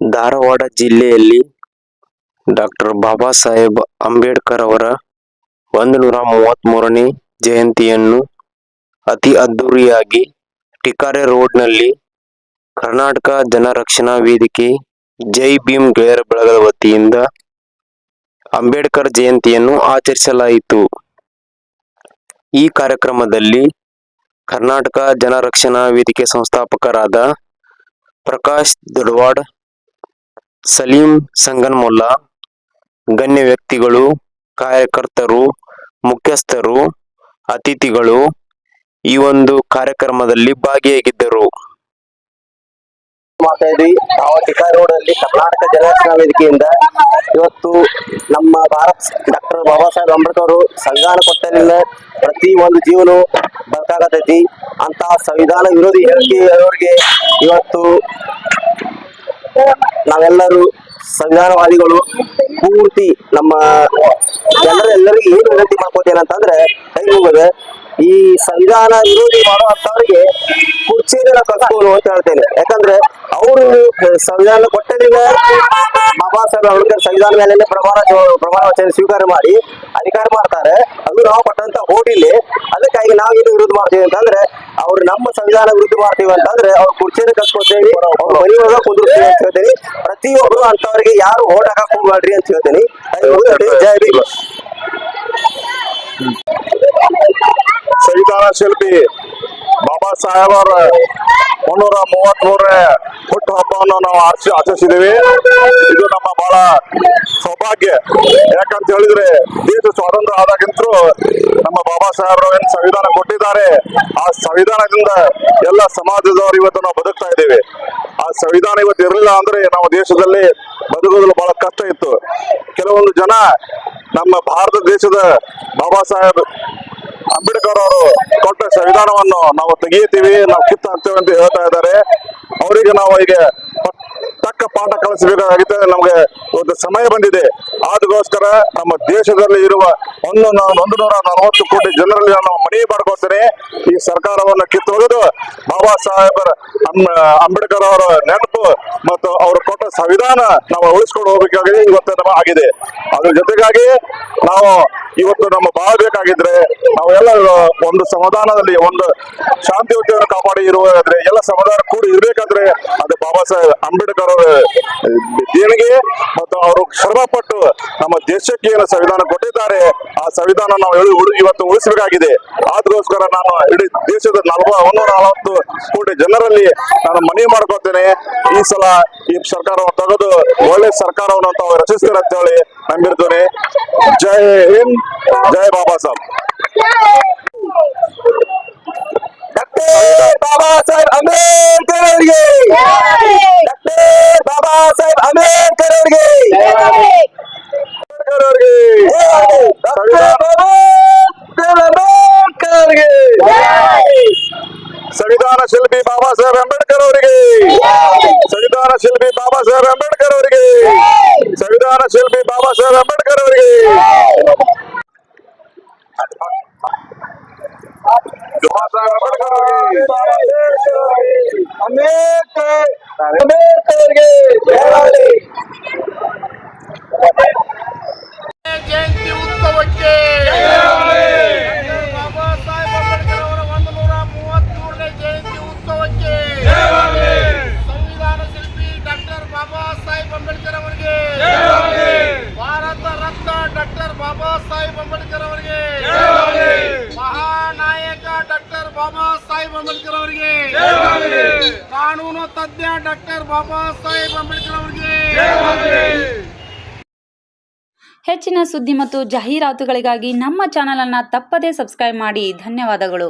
ಧಾರವಾಡ ಜಿಲ್ಲೆಯಲ್ಲಿ ಡಾಕ್ಟರ್ ಬಾಬಾ ಸಾಹೇಬ್ ಅಂಬೇಡ್ಕರ್ ಅವರ ಒಂದು ನೂರ ಮೂವತ್ತ್ಮೂರನೇ ಜಯಂತಿಯನ್ನು ಅತಿ ಅದ್ದೂರಿಯಾಗಿ ಟಿಕಾರೆ ರೋಡ್ನಲ್ಲಿ ಕರ್ನಾಟಕ ಜನರಕ್ಷಣಾ ವೇದಿಕೆ ಜೈ ಭೀಮ್ ಗೆಳೆಯರ ಬಳಗದ ವತಿಯಿಂದ ಅಂಬೇಡ್ಕರ್ ಜಯಂತಿಯನ್ನು ಆಚರಿಸಲಾಯಿತು. ಈ ಕಾರ್ಯಕ್ರಮದಲ್ಲಿ ಕರ್ನಾಟಕ ಜನರಕ್ಷಣಾ ವೇದಿಕೆ ಸಂಸ್ಥಾಪಕರಾದ ಪ್ರಕಾಶ್ ದೊಡವಾಡ್ ಸಲೀಂ ಸಂಗನ್ಮುಲ್ಲಾ ಗಣ್ಯ ವ್ಯಕ್ತಿಗಳು, ಕಾರ್ಯಕರ್ತರು, ಮುಖ್ಯಸ್ಥರು, ಅತಿಥಿಗಳು ಈ ಒಂದು ಕಾರ್ಯಕ್ರಮದಲ್ಲಿ ಭಾಗಿಯಾಗಿದ್ದರು. ಮಾತಾಡಿ ನಾವು ರೋಡ್ ಅಲ್ಲಿ ಕರ್ನಾಟಕ ಜನರಕ್ಷಣಾ ವೇದಿಕೆಯಿಂದ ಇವತ್ತು ನಮ್ಮ ಭಾರತ್ ಡಾಕ್ಟರ್ ಬಾಬಾ ಸಾಹೇಬ್ ಅಂಬೇಡ್ಕರ್ ಅವರು ಸಂವಿಧಾನ ಕೊಟ್ಟಲಿಲ್ಲ ಪ್ರತಿ ಒಂದು ಜೀವನ ಬದುಕಾಗತೈತಿ ಅಂತಹ ಸಂವಿಧಾನ ವಿರೋಧಿ ಹೇಳಿಕೆಯವರಿಗೆ ಇವತ್ತು ನಾವೆಲ್ಲರೂ ಸಂವಿಧಾನವಾದಿಗಳು ಪೂರ್ತಿ ನಮ್ಮ ಎಲ್ಲರೂ ಎಲ್ಲರಿಗೂ ಏನು ವಿನಂತಿ ಮಾಡ್ಕೋತೇನೆ ಅಂತಂದ್ರೆ ಕೈ ಮುಗಿದೆ ಈ ಸಂವಿಧಾನ ವಿರೋಧಿ ಮಾಡುವಂತವ್ರಿಗೆ ಕುರ್ಚಿನ ಕಟ್ಕೊಂಡು ಅಂತ ಹೇಳ್ತೇನೆ. ಯಾಕಂದ್ರೆ ಅವರು ಸಂವಿಧಾನ ಕೊಟ್ಟಲಿಲ್ಲ ಬಾಬಾ ಸಾಹೇಬ್ ಅಂಬೇಡ್ಕರ್ ಸಂವಿಧಾನ ಮೇಲೆ ಪ್ರಮಾಣ ಪ್ರಮಾಣ ವಚನ ಸ್ವೀಕಾರ ಮಾಡಿ ಅಧಿಕಾರ ಮಾಡ್ತಾರೆ. ಅದು ನಾವು ಕೊಟ್ಟಂತ ಓಟಿಲಿ ಅದಕ್ಕಾಗಿ ನಾವು ಏನು ವಿರೋಧ ಮಾಡ್ತೀವಿ ಅಂತಂದ್ರೆ ನಮ್ಮ ಸಂವಿಧಾನ ವಿರುದ್ಧ ಮಾಡ್ತೀವಿ ಅಂತಂದ್ರೆ ಅವ್ರ ಕುರ್ಚಿನ ಕಸ್ಕೊತೇವಿ ಅವ್ರ ಮನೆ ಒಳಗ ಕುಂದಿರ್ತೀವಿ ಅಂತ ಹೇಳ್ತೇನೆ. ಪ್ರತಿಯೊಬ್ಬರು ಅಂತವರಿಗೆ ಯಾರು ಓಟ್ ಹಾಕಕ್ ಹೋಗ್ಬೇಡ್ರಿ ಅಂತ ಹೇಳ್ತೇನೆ. ಜೈ ಭೀಮ್. ಸಂವಿಧಾನ ಶಿಲ್ಪಿ ಬಾಬಾ ಸಾಹೇಬ್ ಅವರ ಮುನ್ನೂರ ಮೂವತ್ತ್ ಮೂರನೇ ಹುಟ್ಟು ಹಬ್ಬವನ್ನು ನಾವು ಆಚ, ಆಚರಿಸಿದ್ದೀವಿ. ಇದು ನಮ್ಮ ಬಹಳ ಸೌಭಾಗ್ಯ. ಯಾಕಂತ ಹೇಳಿದ್ರೆ, ದೇಶ ಸ್ವಾತಂತ್ರ್ಯ ಆದಾಗಿಂತರೂ ನಮ್ಮ ಬಾಬಾ ಸಾಹೇಬ್ರು ಏನು ಸಂವಿಧಾನ ಕೊಟ್ಟಿದ್ದಾರೆ, ಆ ಸಂವಿಧಾನದಿಂದ ಎಲ್ಲ ಸಮಾಜದವರು ಇವತ್ತು ನಾವು ಬದುಕ್ತಾ ಇದ್ದೇವೆ. ಆ ಸಂವಿಧಾನ ಇವತ್ತು ಇರಲಿಲ್ಲ ಅಂದ್ರೆ ನಮ್ಮ ದೇಶದಲ್ಲಿ ಬದುಕೋದು ಬಹಳ ಕಷ್ಟ ಇತ್ತು. ಕೆಲವೊಂದು ಜನ ನಮ್ಮ ಭಾರತ ದೇಶದ ಬಾಬಾ ಸಾಹೇಬ್ ಅಂಬೇಡ್ಕರ್ ಅವರು ಕೊಟ್ಟ ಸಂವಿಧಾನವನ್ನು ನಾವು ತೆಗೆಯುತ್ತೀವಿ, ನಾವು ಕಿತ್ತ ಹಾಕ್ತೇವೆ ಅಂತ ಹೇಳ್ತಾ ಇದ್ದಾರೆ. ಅವರಿಗೆ ನಾವು ಈಗ ತಕ್ಕ ಪಾಠ ಕಲಿಸಬೇಕಾಗಿದೆ. ನಮಗೆ ಒಂದು ಸಮಯ ಬಂದಿದೆ. ಅದಕ್ಕೋಸ್ಕರ ನಮ್ಮ ದೇಶದಲ್ಲಿ ಇರುವ ಒಂದು ಒಂದು ನೂರ ನಲವತ್ತು ಕೋಟಿ ಜನರಲ್ಲಿ ನಾನು ಮನವಿ ಮಾಡ್ಕೊಳ್ತೇನೆ. ಈ ಸರ್ಕಾರವನ್ನು ಕಿತ್ತೊಗೆದು ಬಾಬಾ ಸಾಹೇಬರ ಅಂಬೇಡ್ಕರ್ ಅವರ ನೆನಪು ಮತ್ತು ಅವರು ಕೊಟ್ಟ ಸಂವಿಧಾನ ನಾವು ಉಳಿಸ್ಕೊಂಡು ಹೋಗಬೇಕಾಗಿದೆ, ಇವತ್ತು ನಮ್ಮ ಆಗಿದೆ. ಅದ್ರ ಜೊತೆಗಾಗಿ ನಾವು ಇವತ್ತು ನಮ್ಮ ಬಾಳ್ಬೇಕಾಗಿದ್ರೆ ನಾವೆಲ್ಲ ಒಂದು ಸಮಾಧಾನದಲ್ಲಿ ಒಂದು ಶಾಂತಿಯುತವನ್ನು ಕಾಪಾಡಿ ಇರುವುದಾದ್ರೆ ಎಲ್ಲ ಸಮಾಧಾನ ಕೂಡಿ ಇರಬೇಕಾದ್ರೆ ಅದು ಅಂಬೇಡ್ಕರ್ ಅವರ ದೇಣಿಗೆ ಮತ್ತು ಅವರು ಶ್ರಮಪಟ್ಟು ನಮ್ಮ ದೇಶಕ್ಕೆ ಏನು ಸಂವಿಧಾನ ಕೊಟ್ಟಿದ್ದಾರೆ. ಆ ಸಂವಿಧಾನ ನಾವು ಇವತ್ತು ಉಳಿಸಬೇಕಾಗಿದೆ. ಅದಕ್ಕೋಸ್ಕರ ನಾನು ಇಡೀ ದೇಶದ ನಲ್ವ ಒಂದೂರ ನಲವತ್ತು ಕೋಟಿ ಜನರಲ್ಲಿ ನಾನು ಮನವಿ ಮಾಡ್ಕೊತೇನೆ. ಈ ಸಲ ಈ ಸರ್ಕಾರವನ್ನು ತೆಗೆದು ಒಳ್ಳೆ ಸರ್ಕಾರವನ್ನು ತಾವು ರಚಿಸ್ತೀರ ಅಂತ ಹೇಳಿ ನಂಬಿರ್ತೇನೆ. ಜೈ ಹಿಂದ್, ಜೈ ಬಾಬಾ ಸಾಹೇಬ್. ಸಂವಿಧಾನ ಶಿಲ್ಪಿ ಬಾಬಾ ಸಾಹೇಬ್ ಅಂಬೇಡ್ಕರ್ ಅವರಿಗೆ ಸಂವಿಧಾನ ಶಿಲ್ಪಿ ಬಾಬಾ ಸಾಹೇಬ್ ಅಂಬೇಡ್ಕರ್ ಅವರಿಗೆ ಸಂವಿಧಾನ ಶಿಲ್ಪಿ ಬಾಬಾ ಸಾಹೇಬ್ ಅಂಬೇಡ್ಕರ್ ಅವರಿಗೆ ಬಾಬಾ ಸಾಹೇಬ್ ಅಂಬೇಡ್ಕರ್ ಅವರಿಗೆ ಬಾಬಾ ಸಾಹೇಬ್ ಅಂಬೇಡ್ಕರ್ ಅವರಿಗೆ. ಮಹಾನಾಯಕ ಡಾಕ್ಟರ್ ಬಾಬಾ ಸಾಹೇಬ್ ಅಂಬೇಡ್ಕರ್ ಅವರಿಗೆ. ಕಾನೂನು ತಜ್ಞ ಡಾಕ್ಟರ್ ಬಾಬಾ ಸಾಹೇಬ್ ಅಂಬೇಡ್ಕರ್ ಅವರಿಗೆ. ಹೆಚ್ಚಿನ ಸುದ್ದಿ ಮತ್ತು ಜಾಹೀರಾತುಗಳಿಗಾಗಿ ನಮ್ಮ ಚಾನಲನ್ನು ತಪ್ಪದೇ ಸಬ್ಸ್ಕ್ರೈಬ್ ಮಾಡಿ. ಧನ್ಯವಾದಗಳು.